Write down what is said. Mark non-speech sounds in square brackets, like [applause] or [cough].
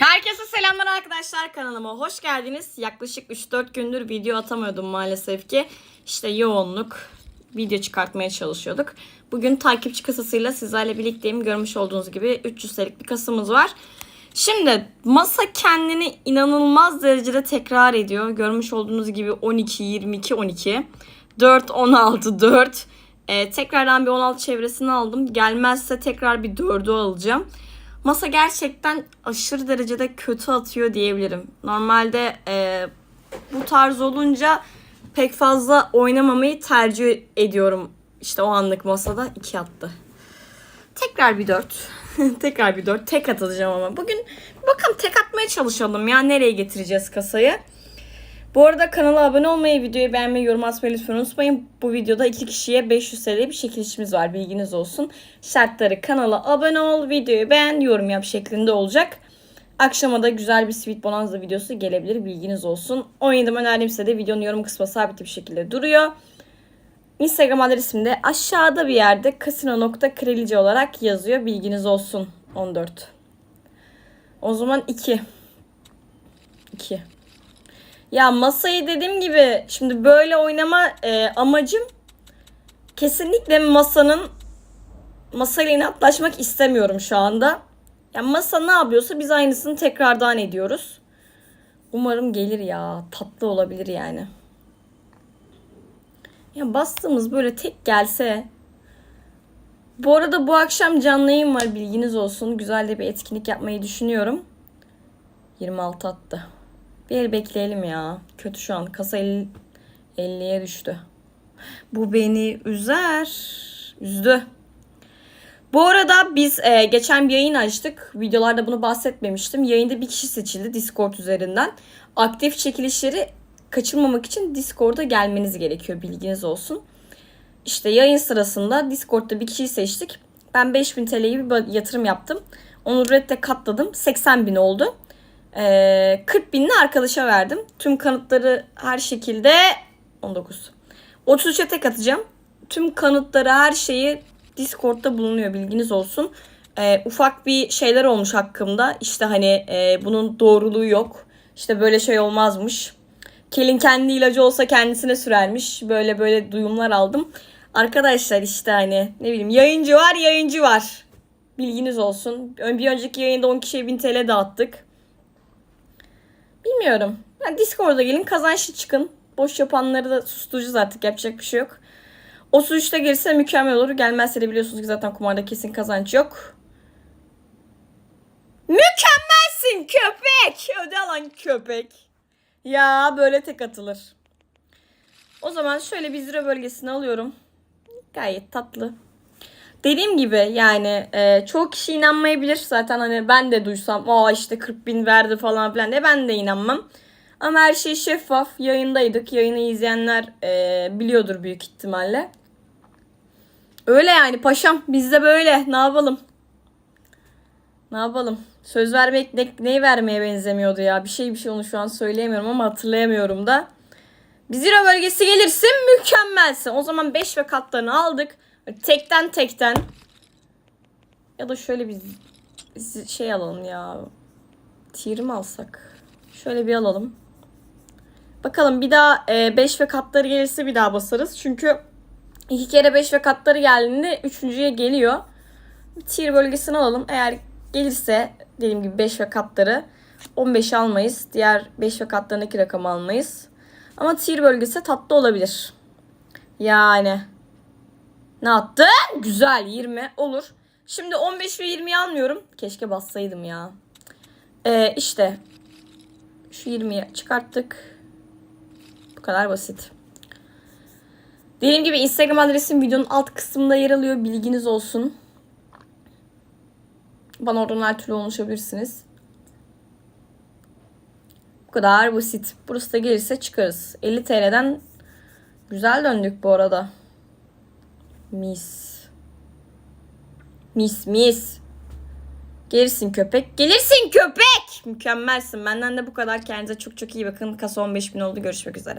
Herkese selamlar arkadaşlar kanalıma hoş geldiniz. Yaklaşık 3-4 gündür video atamıyordum maalesef ki. İşte yoğunluk video çıkartmaya çalışıyorduk. Bugün takipçi kasasıyla sizlerle birlikteyim. Görmüş olduğunuz gibi 300 TL'lik bir kasamız var. Şimdi masa kendini inanılmaz derecede tekrar ediyor. Görmüş olduğunuz gibi 12, 22, 12. 4, 16, 4. Ee, tekrardan bir 16 çevresini aldım. Gelmezse tekrar bir 4'ü alacağım. Masa gerçekten aşırı derecede kötü atıyor diyebilirim. Normalde e, bu tarz olunca pek fazla oynamamayı tercih ediyorum. İşte o anlık masada 2 attı. Tekrar bir 4. [laughs] Tekrar bir 4. Tek atacağım ama. Bugün bakalım tek atmaya çalışalım ya. Nereye getireceğiz kasayı? Bu arada kanala abone olmayı, videoyu beğenmeyi, yorum atmayı lütfen unutmayın. Bu videoda iki kişiye 500 TL bir çekilişimiz var. Bilginiz olsun. Şartları kanala abone ol, videoyu beğen, yorum yap şeklinde olacak. Akşama da güzel bir Sweet Bonanza videosu gelebilir. Bilginiz olsun. 17 önerdiğimse de videonun yorum kısmı sabit bir şekilde duruyor. Instagram adresim de aşağıda bir yerde kasino.kralice olarak yazıyor. Bilginiz olsun. 14. O zaman 2. 2. Ya masayı dediğim gibi şimdi böyle oynama e, amacım kesinlikle masanın masayla inatlaşmak istemiyorum şu anda. Ya masa ne yapıyorsa biz aynısını tekrardan ediyoruz. Umarım gelir ya. Tatlı olabilir yani. Ya bastığımız böyle tek gelse. Bu arada bu akşam canlı yayın var bilginiz olsun. Güzel de bir etkinlik yapmayı düşünüyorum. 26 attı. Bir el bekleyelim ya. Kötü şu an. Kasa 50, 50'ye düştü. Bu beni üzer. Üzdü. Bu arada biz e, geçen bir yayın açtık. Videolarda bunu bahsetmemiştim. Yayında bir kişi seçildi Discord üzerinden. Aktif çekilişleri kaçırmamak için Discord'a gelmeniz gerekiyor. Bilginiz olsun. İşte yayın sırasında Discord'da bir kişiyi seçtik. Ben 5000 TL'yi bir yatırım yaptım. Onu redde katladım. 80 bin oldu. Ee, 40 binini arkadaşa verdim. Tüm kanıtları her şekilde 19. 33'e tek atacağım. Tüm kanıtları her şeyi Discord'da bulunuyor bilginiz olsun. Ee, ufak bir şeyler olmuş hakkımda. İşte hani e, bunun doğruluğu yok. İşte böyle şey olmazmış. Kelin kendi ilacı olsa kendisine sürermiş. Böyle böyle duyumlar aldım. Arkadaşlar işte hani ne bileyim yayıncı var yayıncı var. Bilginiz olsun. Bir önceki yayında 10 kişiye 1000 TL dağıttık. Bilmiyorum. Yani Discord'a gelin kazançlı çıkın. Boş yapanları da susturacağız artık yapacak bir şey yok. 33'te gelirse mükemmel olur. Gelmezse de biliyorsunuz ki zaten kumarda kesin kazanç yok. Mükemmelsin köpek. Öde alan köpek. Ya böyle tek atılır. O zaman şöyle bir zira bölgesini alıyorum. Gayet tatlı. Dediğim gibi yani e, çoğu kişi inanmayabilir. Zaten hani ben de duysam aa işte 40 bin verdi falan filan diye ben de inanmam. Ama her şey şeffaf. Yayındaydık. Yayını izleyenler e, biliyordur büyük ihtimalle. Öyle yani paşam bizde böyle. Ne yapalım? Ne yapalım? Söz vermek ne, neyi vermeye benzemiyordu ya? Bir şey bir şey onu şu an söyleyemiyorum ama hatırlayamıyorum da. Bir zira bölgesi gelirse mükemmelsin. O zaman 5 ve katlarını aldık. Tekten tekten. Ya da şöyle bir şey alalım ya. Tier mi alsak? Şöyle bir alalım. Bakalım bir daha 5 ve katları gelirse bir daha basarız. Çünkü iki kere 5 ve katları geldiğinde üçüncüye geliyor. Tier bölgesini alalım. Eğer gelirse dediğim gibi 5 ve katları 15 almayız. Diğer 5 ve katlarındaki rakamı almayız. Ama tier bölgesi tatlı olabilir. Yani ne yaptın? Güzel 20 olur. Şimdi 15 ve 20'yi almıyorum. Keşke bassaydım ya. Ee, işte şu 20'yi çıkarttık. Bu kadar basit. Dediğim gibi Instagram adresim videonun alt kısmında yer alıyor. Bilginiz olsun. Bana oradan her türlü ulaşabilirsiniz. Bu kadar basit. Burası da gelirse çıkarız. 50 TL'den güzel döndük bu arada. Mis. Mis mis. Gelirsin köpek. Gelirsin köpek. Mükemmelsin. Benden de bu kadar. Kendinize çok çok iyi bakın. Kasa 15 bin oldu. Görüşmek üzere.